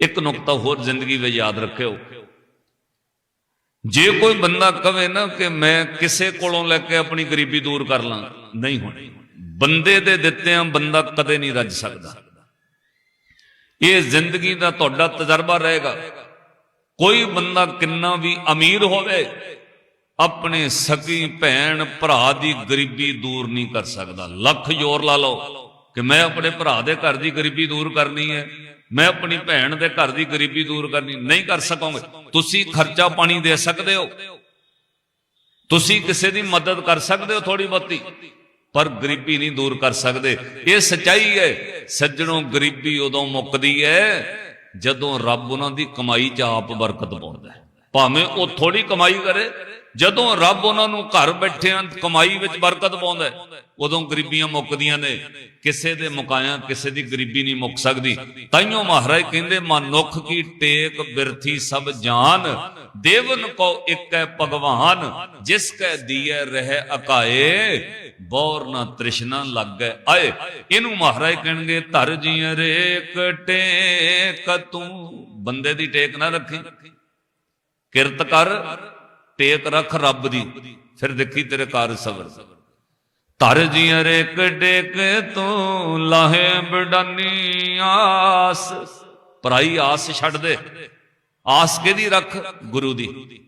ਇੱਕ ਨੁਕਤਾ ਹੋਰ ਜ਼ਿੰਦਗੀ ਵਿੱਚ ਯਾਦ ਰੱਖਿਓ। ਜੇ ਕੋਈ ਬੰਦਾ ਕਵੇ ਨਾ ਕਿ ਮੈਂ ਕਿਸੇ ਕੋਲੋਂ ਲੈ ਕੇ ਆਪਣੀ ਗਰੀਬੀ ਦੂਰ ਕਰ ਲਾਂ, ਨਹੀਂ ਹੋਣੀ। ਬੰਦੇ ਦੇ ਦਿੱਤਿਆਂ ਬੰਦਾ ਕਦੇ ਨਹੀਂ ਰੱਜ ਸਕਦਾ। ਇਹ ਜ਼ਿੰਦਗੀ ਦਾ ਤੁਹਾਡਾ ਤਜਰਬਾ ਰਹੇਗਾ। ਕੋਈ ਬੰਦਾ ਕਿੰਨਾ ਵੀ ਅਮੀਰ ਹੋਵੇ, ਆਪਣੇ ਸਕੀ ਭੈਣ ਭਰਾ ਦੀ ਗਰੀਬੀ ਦੂਰ ਨਹੀਂ ਕਰ ਸਕਦਾ। ਲੱਖ ਜ਼ੋਰ ਲਾ ਲਓ ਕਿ ਮੈਂ ਆਪਣੇ ਭਰਾ ਦੇ ਘਰ ਦੀ ਗਰੀਬੀ ਦੂਰ ਕਰਨੀ ਹੈ। ਮੈਂ ਆਪਣੀ ਭੈਣ ਦੇ ਘਰ ਦੀ ਗਰੀਬੀ ਦੂਰ ਕਰਨੀ ਨਹੀਂ ਕਰ ਸਕੋਗੇ। ਤੁਸੀਂ ਖਰਚਾ ਪਾਣੀ ਦੇ ਸਕਦੇ ਹੋ। ਤੁਸੀਂ ਕਿਸੇ ਦੀ ਮਦਦ ਕਰ ਸਕਦੇ ਹੋ ਥੋੜੀ ਬਹੁਤੀ, ਪਰ ਗਰੀਬੀ ਨਹੀਂ ਦੂਰ ਕਰ ਸਕਦੇ। ਇਹ ਸਚਾਈ ਹੈ। ਸੱਜਣੋਂ, ਗਰੀਬੀ ਉਦੋਂ ਮੁੱਕਦੀ ਹੈ ਜਦੋਂ ਰੱਬ ਉਹਨਾਂ ਦੀ ਕਮਾਈ 'ਚ ਆਪ ਬਰਕਤ ਪਾਉਂਦਾ ਹੈ। ਭਾਵੇਂ ਉਹ ਥੋੜੀ ਕਮਾਈ ਕਰੇ, ਜਦੋਂ ਰੱਬ ਉਹਨਾਂ ਨੂੰ ਘਰ ਬੈਠਿਆਂ ਕਮਾਈ ਵਿੱਚ ਬਰਕਤ ਪਾਉਂਦਾ ਉਦੋਂ ਗਰੀਬੀਆਂ ਮੁੱਕਦੀਆਂ ਨੇ। ਕਿਸੇ ਦੇ ਮੁਕਾਇਆ ਕਿਸੇ ਦੀ ਗਰੀਬੀ ਨਹੀਂ ਮੁੱਕ ਸਕਦੀ। ਤਾਈਓ ਮਹਾਰਾਜ ਕਹਿੰਦੇ ਮਨੁੱਖ ਕੀ ਟੇਕ ਬਿਰਥੀ ਸਭ ਜਾਨ, ਦੇਵਨ ਕੋ ਇੱਕ ਹੈ ਭਗਵਾਨ, ਜਿਸ ਕੈ ਦੀਏ ਰਹਿ ਅਕਾਏ, ਬੌਰ ਨਾ ਤ੍ਰਿਸ਼ਨਾ ਲੱਗੈ ਆਏ। ਇਹਨੂੰ ਮਹਾਰਾਜ ਕਹਿਣਗੇ, ਧਰ ਜੀ ਰੇਕ ਟੇਕ, ਤੂੰ ਬੰਦੇ ਦੀ ਟੇਕ ਨਾ ਰੱਖੀ। ਕਿਰਤ ਕਰ, ਟੇਕ ਰੱਖ ਰੱਬ ਦੀ। ਫਿਰ ਦੇਖੀ ਤੇਰੇ ਕਾਰ ਸਬਰ। ਧਰ ਜੀਆਂ ਰੇਕ ਡੇਕ ਤੂੰ ਲਾਹੇ ਬਡਾਨੀ ਆਸ। ਪਰਾਈ ਆਸ ਛੱਡ ਦੇ। ਆਸ ਕਿਹਦੀ ਰੱਖ? ਗੁਰੂ ਦੀ।